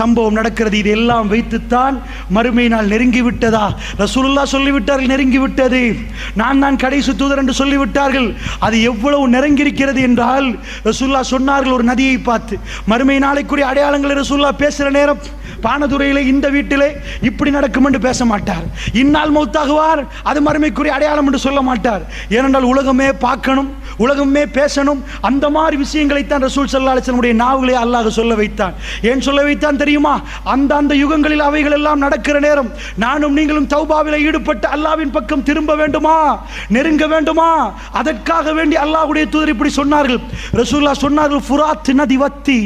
சம்பவம் நடக்கிறது. இது எல்லாம் வைத்துத்தான் மறுமை நாள் நெருங்கி விட்டதா ரசூலுல்லா சொல்லிவிட்டார்கள் நெருங்கிவிட்டது. நான் தான் கடைசி தூதர் என்று சொல்லிவிட்டார்கள். அது எவ்வளவு நெருங்கியிருக்கிறது என்றால் ரசூல்லா சொன்னார்கள் ஒரு நதியை பார்த்து மறுமை நாளைக்குரிய அடையாளங்களை ரசூல்லா பேசுகிற நேரம் பானதுரையிலே இந்த வீட்டிலே இப்படி நடக்கும் என்று பேச மாட்டார். இந்நாள் மௌத்தாகுவார் அது மறுமைக்குரிய அடையாளம் என்று சொல்ல மாட்டார். ஏனென்றால் உலகமே பார்க்கணும் உலகமே பேசணும். அந்த மாதிரி விஷயங்களைத்தான் ரசூல் சல்லா அலிஸ்லமுடைய அல்லாஹ் சொல்ல வைத்தான். ஏன் சொல்ல வைத்தான் தெரியுமா? அந்த அந்த யுகங்களில் அவைகள் எல்லாம் நடக்கிற நேரம் நானும் நீங்களும் தௌபாவில் ஈடுபட்டு அல்லாவின் பக்கம் திரும்ப வேண்டுமா? நெருங்க வேண்டுமா? அதற்காக வேண்டி அல்லாஹ்வுடைய தூதர் இப்படி சொன்னார்கள். ரசூல்லா சொன்னார்கள் ஃபுராத் நதி வத்தி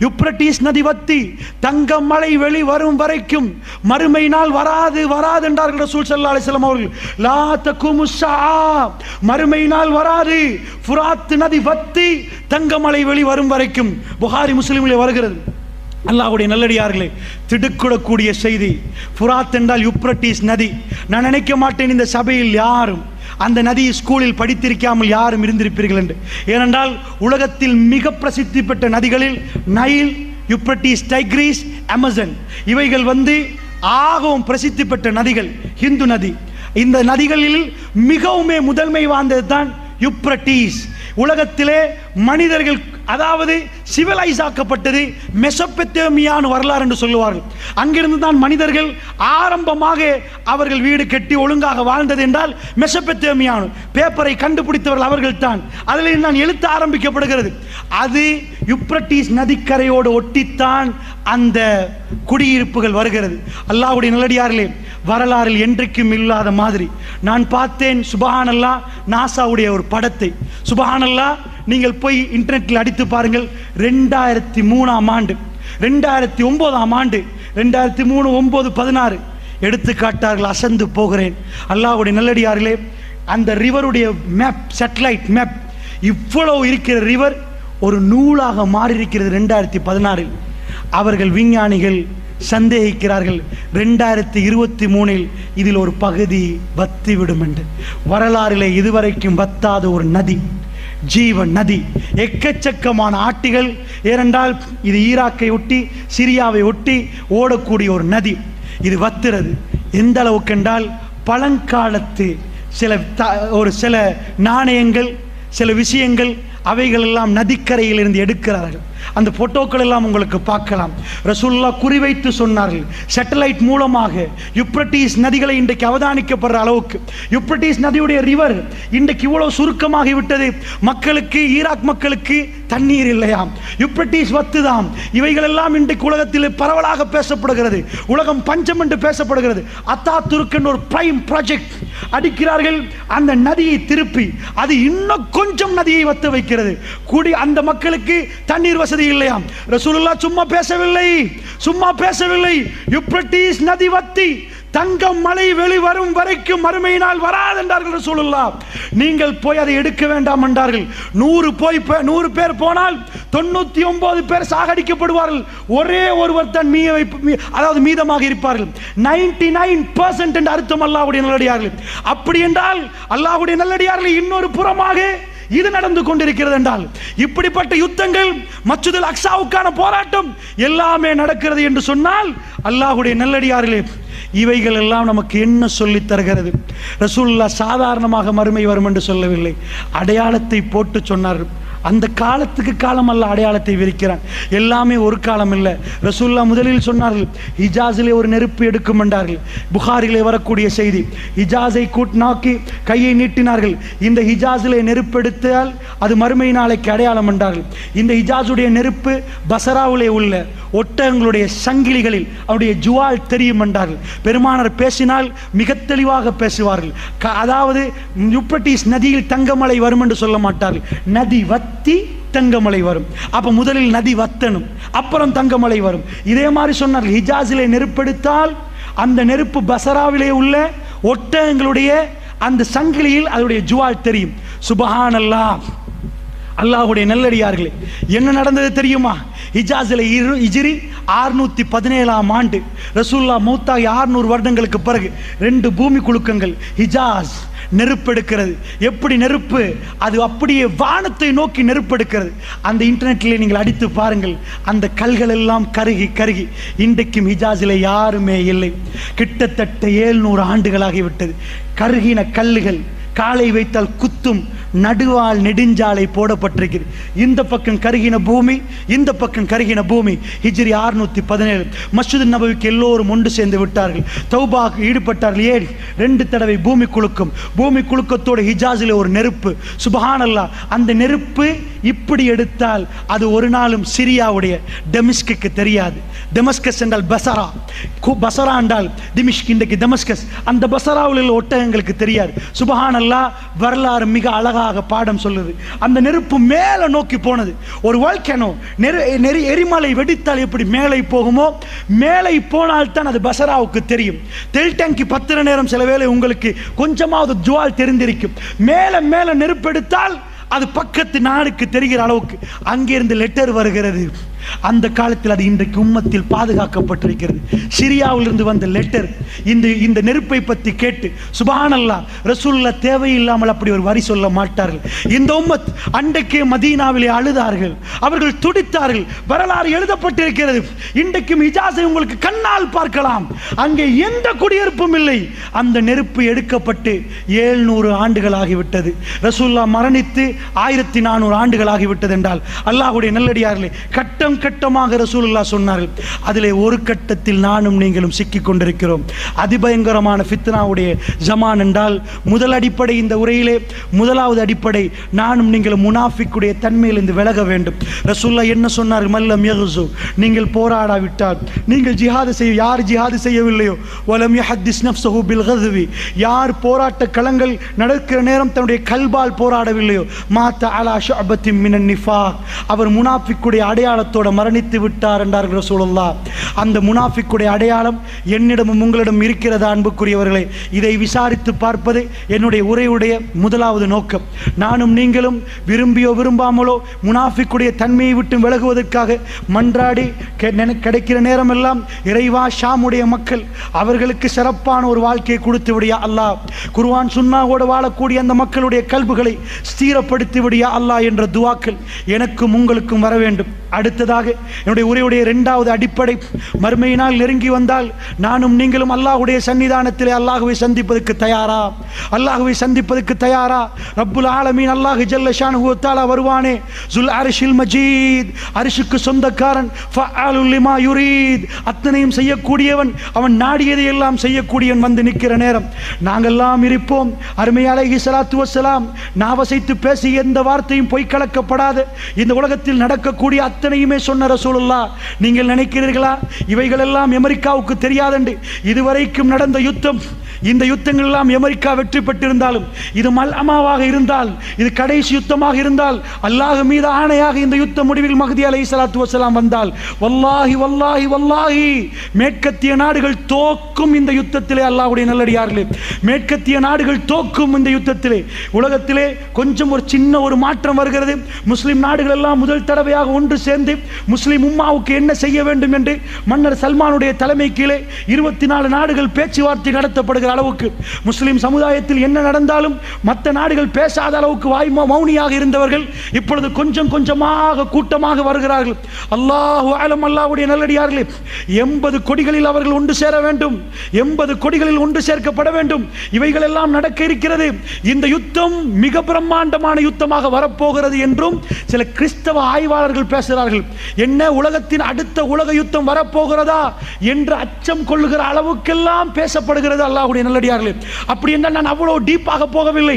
யுப்ரட்டிஸ் நதி வத்தி தங்க மலை வெளி வரும் வரைக்கும் மறுமை நாள் வராது வராது என்றார்கள் ரசூல் சல்லா அலிஸ்லாம் அவர்கள். லா தகுமு மறுமை நாள் வராது புராத்து நதி வத்தி தங்கமலை வெளி வரும் வரைக்கும் புகாரி முஸ்லிமிலே வருகிறது. அல்லாஹ்வுடைய நல்லடியார்களே திடுக்கிடக்கூடிய செய்தி புராத் என்றால் யுப்ரட்டிஸ் நதி. நான் நினைக்க மாட்டேன் இந்த சபையில் யாரும் அந்த நதியை ஸ்கூலில் படித்திருக்காமல் யாரும் இருந்திருப்பீர்கள் என்று. ஏனென்றால் உலகத்தில் மிக பிரசித்தி பெற்ற நதிகளில் நைல் யுப்ரட்டிஸ் டைக்ரீஸ் அமேசன் இவைகள் வந்து ஆகவும் பிரசித்தி பெற்ற நதிகள் ஹிந்து நதி. இந்த நதிகளில் மிகவுமே முதன்மை வாய்ந்தது தான் யுப்ரட்டீஸ். உலகத்திலே மனிதர்கள் அதாவது சிவிலைஸ் ஆக்கப்பட்டது மெசப்பெத்தேமியான வரலாறு என்று சொல்லுவார்கள். அங்கிருந்து தான் மனிதர்கள் ஆரம்பமாக அவர்கள் வீடு கட்டி ஒழுங்காக வாழ்ந்தது என்றால் மெசப்பெத்தேமியானு. பேப்பரை கண்டுபிடித்தவர்கள் அவர்கள் தான் அதில் நான் எழுத்து ஆரம்பிக்கப்படுகிறது. அது யுப்ரட்டீஸ் நதிக்கரையோடு ஒட்டித்தான் அந்த குடியிருப்புகள் வருகிறது. அல்லாஹ்வுடைய நிலடியார்களே வரலாறில் என்றைக்கும் இல்லாத மாதிரி. நான் பார்த்தேன் சுபஹானல்லா நாசாவுடைய ஒரு படத்தை. சுபஹானல்லா நீங்கள் போய் இன்டர்நெட்டில் அடித்து பாருங்கள். ரெண்டாயிரத்தி மூணாம் ஆண்டு. ரெண்டாயிரத்தி ஒன்பதாம் ஆண்டு. ரெண்டாயிரத்தி மூணு ஒன்பது பதினாறு. எடுத்து காட்டார்கள் அசந்து போகிறேன். அல்லாவுடைய நல்லடியார்களே அந்த ரிவருடைய மேப் சேட்டலைட் மேப் இவ்வளவு இருக்கிற ரிவர் ஒரு நூலாக மாறி இருக்கிறது ரெண்டாயிரத்தி பதினாறில் அவர்கள் விஞ்ஞானிகள் சந்தேகிக்கிறார்கள். ரெண்டாயிரத்தி இருபத்தி மூணில் இதில் ஒரு பகுதி வத்திவிடும் என்று வரலாறிலே இதுவரைக்கும் வத்தாத ஒரு நதி ஜீவன் நதி. எக்கச்சக்கமான ஆட்டிகள் ஏனென்றால் இது ஈராக்கை ஒட்டி சிரியாவை ஒட்டி ஓடக்கூடிய ஒரு நதி. இது வத்துறது. எந்த அளவுக்கு என்றால் பழங்காலத்து சில த ஒரு சில நாணயங்கள் சில விஷயங்கள் அவைகளெல்லாம் நதிக்கரையிலிருந்து எடுக்கிறார்கள். அந்த போட்டோக்கள் எல்லாம் உங்களுக்கு பார்க்கலாம். ரசூல்லா குறிவைத்து சொன்னார்கள். சேட்டலைட் மூலமாக யுப்ரட்டிஸ் நதிகளை இன்றைக்கு அவதானிக்கப்படுற அளவுக்கு. யுப்ரட்டிஸ் நதியுடைய ரிவர் இன்றைக்கு இவ்வளவு சுருக்கமாகி விட்டது. மக்களுக்கு ஈராக் மக்களுக்கு தண்ணீர் இல்லையாம் யுப்ரட்டிஸ் வத்துதாம் இவைகள் எல்லாம் இன்றைக்கு உலகத்தில் பரவலாக பேசப்படுகிறது. உலகம் பஞ்சம் என்று பேசப்படுகிறது. அத்தா துருக்கன் ஒரு பிரைம் ப்ராஜெக்ட் அடிக்கிறார்கள். அந்த நதியை திருப்பி அது இன்னும் கொஞ்சம் நதியை வத்த வைக்கிறது. கூடி அந்த மக்களுக்கு தண்ணீர் வசதி இல்லையா ரசூலுல்லா சும்மா பேசவில்லை. சும்மா பேசவில்லை. யுப்ரட்டீஸ் நதி வத்தி தங்கம் மலை வெளிவரும் வரைக்கும் மறுமையினால் வராது என்றார்கள் ரசூலுல்லா. நீங்கள் போய் அதை எடுக்க வேண்டாம் என்றார்கள். நூறு போய் நூறு பேர் போனால் தொண்ணூத்தி ஒன்பது பேர் சாகடிக்கப்படுவார்கள். ஒரே ஒருவர் தன் மீ மீ- அதாவது மீதமாக இருப்பார்கள். நைன்டி நைன் பர்சன்ட் என்று அர்த்தம் அல்லாஹுடைய நல்லடியார்கள். அப்படி என்றால் அல்லாஹ்வுடைய நல்லடியார்கள் இன்னொரு புறமாக இது நடந்து கொண்டிருக்கிறது என்றால் இப்படிப்பட்ட யுத்தங்கள் மச்சுதல் அக்ஸாவுக்கான போராட்டம் எல்லாமே நடக்கிறது என்று சொன்னால் அல்லாஹுடைய நல்லடியார்களே இவைகள் எல்லாம் நமக்கு என்ன சொல்லித் தருகிறது? ரசூல்லா சாதாரணமாக மறுமை வரும் என்று சொல்லவில்லை. அடையாளத்தை போட்டு சொன்னார் அந்த காலத்துக்கு காலம் அல்ல அடையாளத்தை விரிக்கிறான். எல்லாமே ஒரு காலம் இல்லை. ரசூல்லா முதலில் சொன்னார்கள் ஹிஜாஸிலே ஒரு நெருப்பு எடுக்கும் என்றார்கள். புகாரிலே வரக்கூடிய செய்தி ஹிஜாஸை கூட் நாக்கி கையை நீட்டினார்கள். இந்த ஹிஜாஸிலே நெருப்பு எடுத்தால் அது மறுமை நாளைக்கு அடையாளம் என்றார்கள். இந்த ஹிஜாஸுடைய நெருப்பு பசராவிலே உள்ள ஒட்டகங்களுடைய சங்கிலிகளில் அவருடைய ஜுவால் தெரியும் என்றார்கள். பெருமானர் பேசினால் மிக தெளிவாக பேசுவார்கள். க- அதாவது யுப்ரட்டீஸ் நதியில் தங்கமலை வரும் என்று சொல்ல மாட்டார்கள். நதி வத்தி தங்கமலை வரும். அப்ப முதலில் நதி வத்தணும் அப்புறம் தங்கமலை வரும். இதே மாதிரி சொன்னார்கள். ஹிஜாஸிலே நெருப்பெடுத்தால் அந்த நெருப்பு பசராவிலே உள்ள ஒட்டகங்களுடைய அந்த சங்கிலியில் அதனுடைய ஜுவால் தெரியும். சுபஹானல்லாஹ் அல்லாஹ்வுடைய நல்லடியார்களே என்ன நடந்தது தெரியுமா? ஹிஜாஸில் இரு இஜிரி ஆறுநூற்றி பதினேழாம் ஆண்டு. ரசூல்லா மூத்தாகி ஆறுநூறு வருடங்களுக்கு பிறகு ரெண்டு பூமி குலுக்கங்கள் ஹிஜாஸ் நெருப்பெடுக்கிறது. எப்படி நெருப்பு? அது அப்படியே வானத்தை நோக்கி நெருப்பெடுக்கிறது. அந்த இன்டர்நெட்டில் நீங்கள் அடித்து பாருங்கள். அந்த கல்கள் எல்லாம் கருகி கருகி. இன்றைக்கும் ஹிஜாஸில் யாருமே இல்லை. கிட்டத்தட்ட ஏழ்நூறு ஆண்டுகளாகிவிட்டது. கருகின கல்லுகள் காலை வைத்தால் குத்தும் நடுவால் நெடுஞ்சாலை போடப்பட்டிருக்கிறது. இந்த பக்கம் கருகின பூமி இந்த பக்கம் கருகின பூமி. ஹிஜ்ரி ஆறுநூத்தி பதினேழு. மஸ்ஜித் நபவிக்கு எல்லோரும் ஒன்று சேர்ந்து விட்டார்கள். தௌபாக்கு ஈடுபட்டார்கள். ஏன் ரெண்டு தடவை பூமி குலுக்கும். பூமி குலுக்கத்தோட ஹிஜாஸில் ஒரு நெருப்பு. சுபஹானல்லா அந்த நெருப்பு இப்படி எடுத்தால் அது ஒரு நாளும் சிரியாவுடைய டெமிஸ்குக்கு தெரியாது. டெமஸ்கஸ் என்றால் பசரா. கு- பசரா என்றால் திமிஷ்க் இன்றைக்கு டெமஸ்கஸ் அந்த பசராவில் உள்ள ஒட்டகங்களுக்கு தெரியாது. சுபஹானல்லா வரலாறு மிக அழகாக பாடம் சொல்லுது. அந்த நெருப்பு மேலே நோக்கி போனது. ஒரு வால்கேனோ நெரு நெறி எரிமலை வெடித்தால் எப்படி மேலே போகுமோ மேலே போனால் தான் அது பசராவுக்கு தெரியும். தெல் டேங்கி பத்திர நேரம் சில வேளை உங்களுக்கு கொஞ்சமாவது ஜுவால் தெரிந்திருக்கும். மேலே மேலே நெருப்பெடுத்தால் அது பக்கத்து நாடுக்கு தெரிகிற அளவுக்கு அங்கிருந்து லெட்டர் வருகிறது. அந்த காலத்தில் அது இன்றைக்கு உம்மத்தில் பாதுகாக்கப்பட்டிருக்கிறது. சிரியாவிலிருந்து வந்த லெட்டர் இந்த இந்த நெருப்பை பற்றி கேட்டு சுபானல்லா ரசூல்லா தேவையில்லாமல் அப்படி ஒரு வரி சொல்ல மாட்டார்கள். இந்த உம்மத் அன்றைக்கே மதீனாவிலே அழுதார்கள். அவர்கள் துடித்தார்கள். வரலாறு எழுதப்பட்டிருக்கிறது. இன்றைக்கும் இஜாஸை உங்களுக்கு கண்ணால் பார்க்கலாம். அங்கே எந்த குடியிருப்பும் இல்லை. அந்த நெருப்பு எடுக்கப்பட்டு ஏழ்நூறு ஆண்டுகள் ஆகிவிட்டது ரசூல்லா மரணித்து ஆயிரத்தி நானூறு ஆண்டுகள் ஆகிவிட்டது என்றால் அல்லாஹுடைய நல்லடியார்களே கட்டம் கட்டமாக ரசூலுல்லா சொன்னார்கள். அதிலே ஒரு கட்டத்தில் நானும் நீங்களும் சிக்கிக் கொண்டிருக்கிறோம் அதிபயங்கரமான ஃபித்னாவுடைய ஜமான் என்றால் முதல் அடிப்படை இந்த உரையிலே முதலாவது அடிப்படை நானும் நீங்களும் முனாஃபிக்குடைய தன்மையிலிருந்து விலக வேண்டும். ரசூல்லா என்ன சொன்னார் மல்லம் யகுசு நீங்கள் போராடாவிட்டால் நீங்கள் ஜிஹாது செய்ய யார் ஜிஹாது செய்யவில்லையோ வலம் யஹத்திஸ் நஃப்ஸஹு பில் கதுவி. யார் போராட்ட களங்கள் நடக்கிற நேரம் தன்னுடைய கல்பால் போராடவில்லையோ மாத்த அலா ஷஅபத்தின் மினன் நிஃபா. அவர் முனாஃபிக்குடைய அடையாளத்தோடு மரணித்து விட்டார் என்றார்கள் ரசூலுல்லாஹ். அந்த முனாஃபிக்குடைய அடையாளம் என்னிடமும் உங்களிடம் இருக்கிறதா அன்புக்குரியவர்களே? இதை விசாரித்து பார்ப்பது என்னுடைய உரையுடைய முதலாவது நோக்கம். நானும் நீங்களும் விரும்பியோ விரும்பாமலோ முனாஃபிக்குடைய தன்மையை விட்டு விலகுவதற்காக மன்றாடி கெ- நினை- கிடைக்கிற நேரமெல்லாம் இறைவா ஷாமுடைய மக்கள் அவர்களுக்கு சிறப்பான ஒரு வாழ்க்கையை கொடுத்து விடியா அல்லாஹ். குர்ஆன் சுன்னாவோடு வாழக்கூடிய அந்த மக்களுடைய கல்புகளை ஸ்தீரப்படுத்தி விடியா அல்லாஹ் என்ற துவாக்கள் எனக்கும் உங்களுக்கும் வர வேண்டும். அடுத்ததாக என்னுடைய உரையுடைய இரண்டாவது அடிப்படை. மறுமையினால் நெருங்கி வந்தால் நானும் நீங்களும் அல்லாஹ்வுடைய சன்னிதானத்திலே அல்லாஹுவை சந்திப்பதற்கு தயாரா? அல்லாஹுவை சந்திப்பதற்கு தயாரா? ரப்புல் ஆலமீன் அல்லாஹு ஜல்ல ஷானுஹு வருவானே? ஜுல் அரிஷில் மஜீத். அரிஷுக்கு சொந்தக்காரன் ஃபஅலுல் லிமா யுரீத். அத்தனையும் செய்யக்கூடியவன் அவன் நாடியதை எல்லாம் செய்யக்கூடியவன் வந்து நிற்கிற நேரம். நாங்கெல்லாம் இருப்போம். அருமை சலாத்து வசலாம் நான் வசைத்து பேசி எந்த வார்த்தையும் பொய்க்கலக்கப்படாது இந்த உலகத்தில் நடக்கக்கூடிய அத்தனையுமே சொன்ன ரசூலுல்லா நீங்கள் நினைக்கிறீர்களா? இவைகளெல்லாம் அமெரிக்காவுக்கு தெரியாதென்று இதுவரைக்கும் நடந்த யுத்தம் இந்த யுத்தங்கள் எல்லாம் அமெரிக்கா வெற்றி பெற்றிருந்தாலும் இது மல்அமாவாக இருந்தால் இது கடைசி யுத்தமாக இருந்தால் அல்லாஹ் மீது ஆணையாக இந்த யுத்த முடிவில் மகதி அலை சலாத்து வசலாம் வந்தால் வல்லாஹி வல்லாஹி வல்லாஹி மேற்கத்திய நாடுகள் தோக்கும் இந்த யுத்தத்திலே அல்லாஹுடைய நல்லடியார்களே. மேற்கத்திய நாடுகள் தோக்கும் இந்த யுத்தத்திலே. உலகத்திலே கொஞ்சம் ஒரு சின்ன ஒரு மாற்றம் வருகிறது. முஸ்லிம் நாடுகள் எல்லாம் முதல் தடவையாக ஒன்று சேர்ந்து முஸ்லிம் உம்மாவுக்கு என்ன செய்ய வேண்டும் என்று மன்னர் சல்மானுடைய தலைமை கீழே இருபத்தி நாலு நாடுகள் பேச்சுவார்த்தை நடத்தப்படுகிறார் அளவுக்கு முஸ்லீம் சமுதாயத்தில் என்ன நடந்தாலும் மற்ற நாடுகள் பேசாத அளவுக்கு வாய் மௌனியாக இருந்தவர்கள் இப்பொழுது கொஞ்சம் கொஞ்சமாக கூட்டமாக வருகிறார்கள். அல்லாஹு ஆலம் அல்லாஹ்வுடைய நல்லடியார்களே எண்பது கொடிகளில் அவர்கள் ஒன்று சேர வேண்டும். எண்பது கொடிகளில் ஒன்று சேர்க்கப்பட வேண்டும். இவைகள் எல்லாம் நடக்க இருக்கிறது. இந்த யுத்தம் மிக பிரம்மாண்டமான யுத்தமாக வரப்போகிறது என்றும் சில கிறிஸ்தவ ஆய்வாளர்கள் பேசுகிறார்கள். என்ன உலகத்தின் அடுத்த உலக யுத்தம் வரப்போகிறதா என்று அச்சம் கொள்ளுகிற அளவுக்கெல்லாம் பேசப்படுகிறது அல்லாஹுடைய தேவனுடைய நல்லடியார்களே. அப்படி என்றால் நான் அவ்வளோ டீப்பாக போகவில்லை.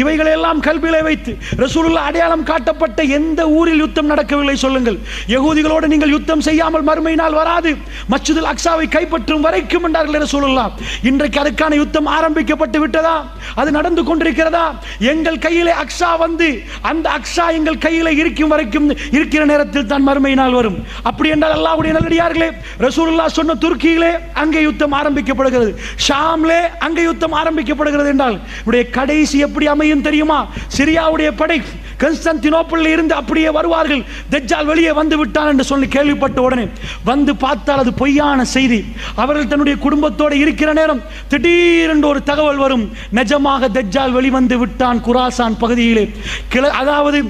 இவைகளெல்லாம் கல்வியிலே வைத்து ரசூலுல்லாஹ் அடையாளம் காட்டப்பட்ட எந்த ஊரில் யுத்தம் நடக்கவில்லை சொல்லுங்கள். யகூதிகளோடு நீங்கள் யுத்தம் செய்யாமல் மறுமையினால் வராது. மச்சுதல் அக்ஸாவை கைப்பற்றும் வரைக்கும் என்றார்கள் ரசூலுல்லாஹ். இன்றைக்கு அதுக்கான யுத்தம் ஆரம்பிக்கப்பட்டு விட்டதா? அது நடந்து கொண்டிருக்கிறதா? எங்கள் கையிலே அக்ஸா வந்து அந்த அக்ஸா எங்கள் கையிலே இருக்கும் வரைக்கும் இருக்கிற நேரத்தில் தான் மறுமையினால் வரும். அப்படி என்றால் அல்லாஹ்வுடைய நல்லடியார்களே ரசூலுல்லா சொன்ன துருக்கியிலே அங்கே யுத்தம் ஆரம்பிக்கப்படுகிறது. ஷாம்லே அங்கே யுத்தம் ஆரம்பிக்கப்படுகிறது என்றால் இவருடைய கடைசி எப்படி அமையும் தெரியுமா? சிரியாவுடைய படை கன்ஸ்டன்டினோப்பிள் இருந்து அப்படியே வருவார்கள். தஜ்ஜால் வெளியே வந்து விட்டான் என்று சொல்லி கேள்விப்பட்ட உடனே வந்து பார்த்தால் அது பொய்யான செய்தி. அவர்கள் தன்னுடைய குடும்பத்தோடு இருக்கிற நேரம் திடீரென்று ஒரு தகவல் வரும். நிஜமாக தெஜால் வெளிவந்து விட்டான் குராசான் பகுதியிலே. கிள அதாவது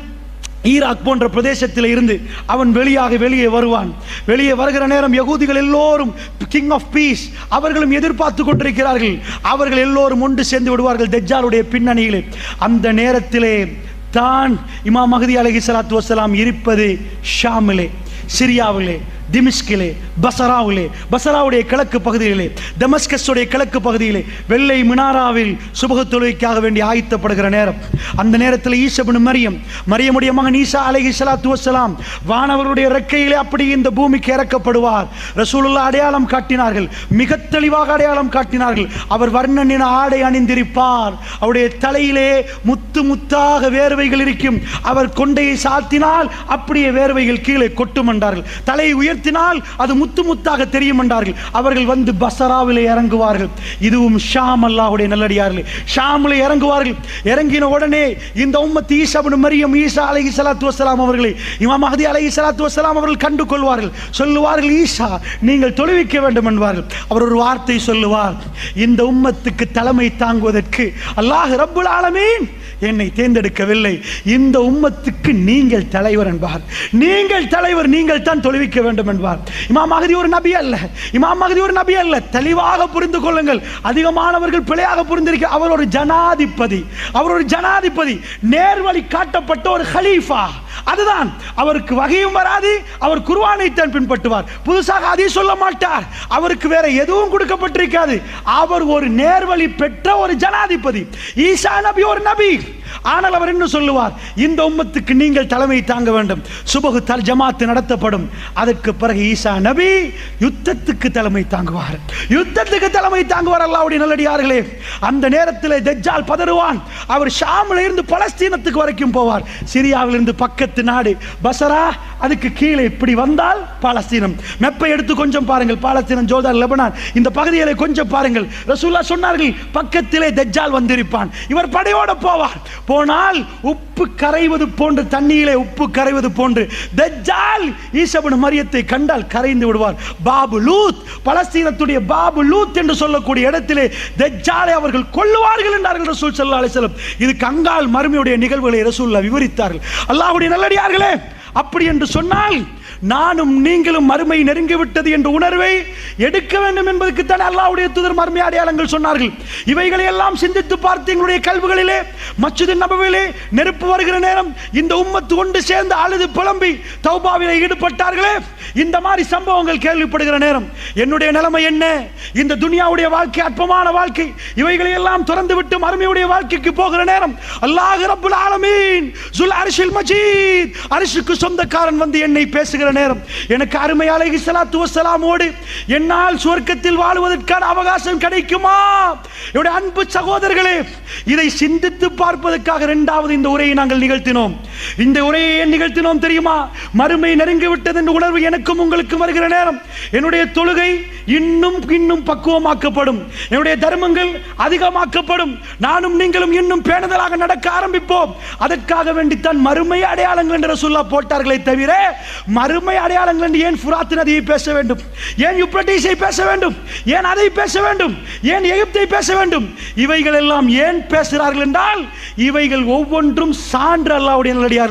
ஈராக் போன்ற பிரதேசத்தில் இருந்து அவன் வெளியாக வெளியே வருவான். வெளியே வருகிற நேரம் யகூதிகள் எல்லோரும் கிங் ஆஃப் பீஸ் அவர்களும் எதிர்பார்த்து கொண்டிருக்கிறார்கள். அவர்கள் எல்லோரும் ஒன்று சேர்ந்து விடுவார்கள் தெஜாலுடைய பின்னணியிலே. அந்த நேரத்திலே தான் இமாம் மஹதி அலஹி சலாத்து வசலாம் இருப்பது ஷாமிலே சிரியாவிலே திமிஷ்கிலே பசராவிலே பசராவுடைய கிழக்கு பகுதியிலே டெமஸ்கஸுடைய கிழக்கு பகுதியிலே வெள்ளை மினாராவில் சுபக தொழுகைக்காக வேண்டி ஆயத்தப்படுகிற நேரம். அந்த நேரத்தில் ஈசபின் மரியம் மரியமுடைய மகன் ஈசா அலைஹி ஸலாத்து வஸ்ஸலாம் வானவருடைய ரெக்கையிலே அப்படி இந்த பூமிக்கு இறக்கப்படுவார். ரசூலுல்லா அடையாளம் காட்டினார்கள். மிக தெளிவாக அடையாளம் காட்டினார்கள். அவர் வர்ணனின் ஆடை அணிந்திருப்பார். அவருடைய தலையிலே முத்து முத்தாக வேர்வைகள் இருக்கும். அவர் கொண்டையை சாத்தினால் அப்படியே வேர்வைகள் கீழே கொட்டும் என்றார்கள். தலையை உயர்த்தினால் அது முத்து முத்தாக தெரியும் என்றார்கள். அவர்கள் வந்து பசராவிலே இறங்குவார்கள். இதுவும் ஷாம் அல்லாஹுடைய நல்லடியார்களே. ஷாமில் இறங்குவார்கள். இறங்கின உடனே இந்த உம்மத் ஈசாபு மரியம் ஈசா அலஹி சலாத்து வசலாம் அவர்களை இமாம் மஹதி அலஹி சலாத்து வசலாம் அவர்கள் கண்டு கொள்வார்கள் சொல்லுவார்கள் ஈசா நீங்கள் தொழுவிக்க வேண்டும் என்பார்கள். அவர் ஒரு வார்த்தை சொல்லுவார் இந்த உம்மத்துக்கு தலைமை தாங்குவதற்கு அல்லாஹ் ரப்புல் ஆலமீன் என்னை தேர்ந்தெடுக்கவில்லை. இந்த உம்மத்துக்கு நீங்கள் தலைவர் என்பார். நீங்கள் தலைவர் நீங்கள் தான் தொழுவிக்க வேண்டும் என்பார். இமாம் மகதி ஒரு நபி அல்ல. இமாம் மகதி ஒரு நபி அல்ல. தெளிவாக புரிந்து கொள்ளுங்கள். அதிகமானவர்கள் பிழையாக புரிந்திருக்க அவர் ஒரு ஜனாதிபதி. அவர் ஒரு ஜனாதிபதி. நேர்வழி காட்டப்பட்ட ஒரு ஹலீஃபா. அதுதான் அவருக்கு வகையும் வராது அவர் குர்ஆனை தான் பின்பற்றுவார். புதுசாக அதையும் சொல்ல மாட்டார். அவருக்கு வேற எதுவும் கொடுக்கப்பட்டிருக்காது. அவர் ஒரு நேர்வழி பெற்ற ஒரு ஜனாதிபதி. ஈசா நபி ஒரு நபி. ஆனால் அவர் என்ன சொல்லுவார்? இந்த உம்மத்துக்கு நீங்கள் தலைமை தாங்க வேண்டும். சுபகு தல் ஜமாத்து நடத்தப்படும். அதற்கு பிறகு ஈசா நபி யுத்தத்துக்கு தலைமை தாங்குவார். யுத்தத்துக்கு தலைமை தாங்குவார் அல்லாவுடைய நல்லடியார்களே. அந்த நேரத்தில் தஜ்ஜால் பதறுவான். அவர் ஷாமில் இருந்து பலஸ்தீனத்துக்கு வரைக்கும் போவார். சிரியாவிலிருந்து பக்கத்து நாடு பசரா அதுக்கு கீழே இப்படி வந்தால் பாலஸ்தீனம். மெப்பை எடுத்து கொஞ்சம் பாருங்கள். பாலஸ்தீனம் ஜோர்தான் லெபனான். இந்த பகுதிகளை கொஞ்சம் பாருங்கள். ரசூல்லா சொன்னார்கள் பக்கத்திலே தஜ்ஜால் வந்திருப்பான். இவர் படையோட போவார். போனால் உப்பு கரைவது போன்று தண்ணியிலே உப்பு கரைவது போன்று தஜ்ஜால் ஈசபன் மரியத்தை கண்டால் கரைந்து விடுவார். பாபு லூத் பலஸ்தீனத்துடைய பாபு லூத் என்று சொல்லக்கூடிய இடத்திலே தஜ்ஜாலை அவர்கள் கொல்லுவார்கள் என்றார்கள் ரசூல் சல்லா அலிசலம் இது கங்கால் மறுமையுடைய நிகழ்வுகளை ரசூல்லா விவரித்தார்கள். அல்லாஹுடைய நல்லடியார்களே அப்படி என்று சொன்னால் நானும் நீங்களும் மறுமை நெருங்கிவிட்டது என்ற உணர்வை எடுக்க வேண்டும் என்பதற்குத்தான் தான் தூதர் மறுமை அடையாளங்கள் சொன்னார்கள். இவைகளை எல்லாம் சிந்தித்து பார்த்து எங்களுடைய கல்விகளிலே மச்சுது நபவிலே நெருப்பு வருகிற நேரம் இந்த உம்மத்து ஒன்று சேர்ந்து அழுது புலம்பி தௌபாவிலே ஈடுபட்டார்களே இந்த மாதிரி சம்பவங்கள் கேள்விப்படுகிற நேரம் என்னுடைய நிலைமை என்ன? இந்த துனியாவுடைய வாழ்க்கை அற்பமான வாழ்க்கை இவைகளை எல்லாம் திறந்து விட்டு மறுமையுடைய வாழ்க்கைக்கு போகிற நேரம் அல்லாஹ் ரப்புல் ஆலமீன் சுல் அரிசில் மஜீத் அரிசுக்கு சொந்தக்காரன் வந்து என்னை பேசுகிற நேரம். எனக்கு அருமை அழகி சலாத்து வசலாமோடு என்னால் சுவர்க்கத்தில் வாழ்வதற்கான அவகாசம் கிடைக்குமா? என்னுடைய அன்பு சகோதரர்களே இதை சிந்தித்து பார்ப்பதற்காக இரண்டாவது இந்த உரையை நாங்கள் நிகழ்த்தினோம். இந்த உரையை ஏன் நிகழ்த்தினோம் தெரியுமா? மறுமை நெருங்கி விட்டது என்ற உணர்வு எனக்கும் உங்களுக்கு வருகிற நேரம். என்னுடைய தொழுகை இன்னும் இன்னும் பக்குவமாக்கப்படும். என்னுடைய தர்மங்கள் அதிகமாக்கப்படும். நானும் நீங்களும் இன்னும் பேணுதலாக நடக்க ஆரம்பிப்போம். அதற்காக வேண்டித்தான் மறுமை அடையாளங்கள் என்ற சொல்ல போட்டார்களே தவிர மறுமை அடையாளங்கள் என்று ஏன் புராத்து நதியை பேச வேண்டும்? ஏன் யுப்ரட்டீஸை பேச வேண்டும்? ஏன் அதை பேச வேண்டும்? ஏன் எகிப்தை பேச வேண்டும்? இவைகள் எல்லாம் ஏன் பேசுகிறார்கள் என்றால் இவைகள் ஒவ்வொன்றும் சான்று அல்லாவுடைய நல்லடியார்கள்